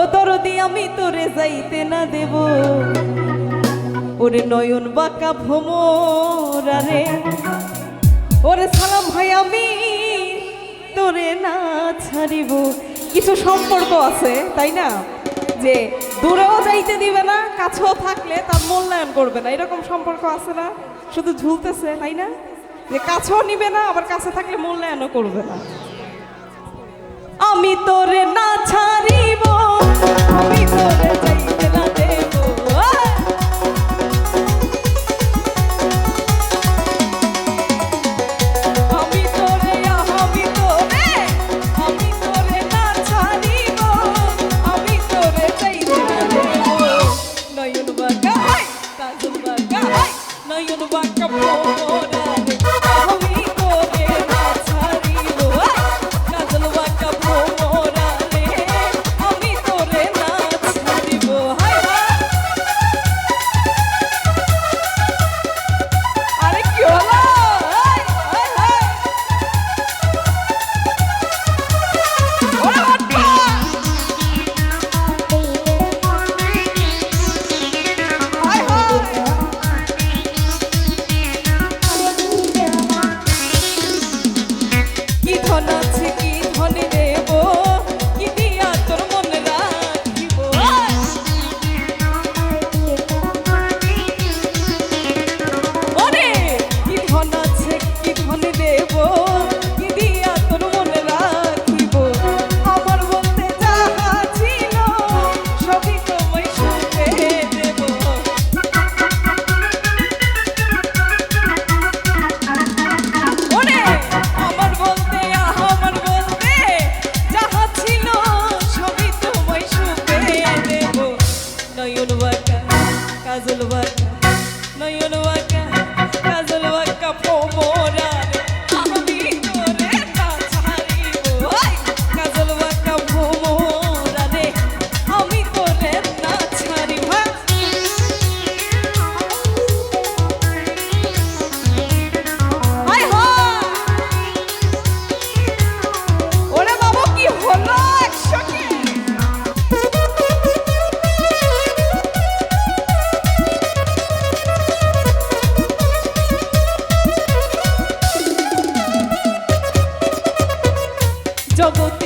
ও দরদি, আমি তোরে যাইতে না দেব। নয়ন বাঁকা সালাম ভাই, আমি তোরে না ছাড়িব। কিছু সম্পর্ক আছে, তাই না? যে দূরেও যাইতে দিবে না, কাছেও থাকলে তার মূল্যায়ন করবে না। এরকম সম্পর্ক আছে না? শুধু ঝুলতেছে, তাই না? যে কাছেও নিবে না, আবার কাছে থাকলে মূল্যায়নও করবে না। আমি তোরে না Now you're the rock of all that. Yo.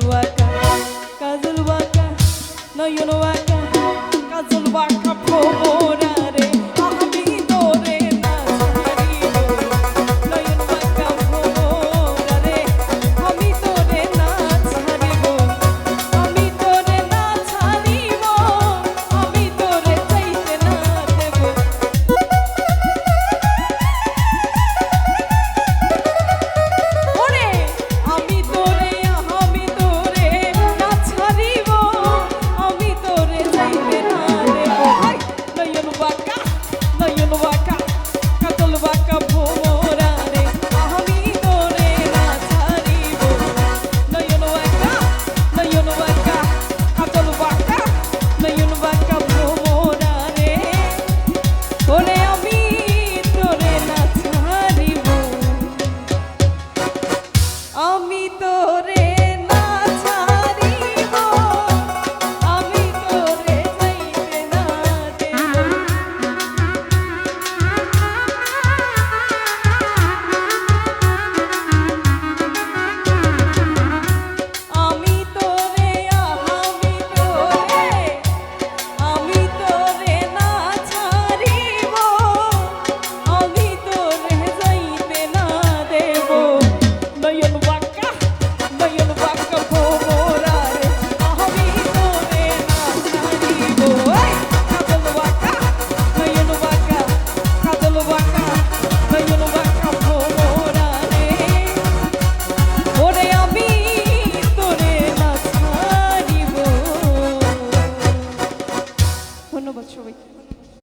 নয়ন বাঁকা কাজল বাঁকা নয়ন বাঁকা কাজল বাঁকা ভ্রমণ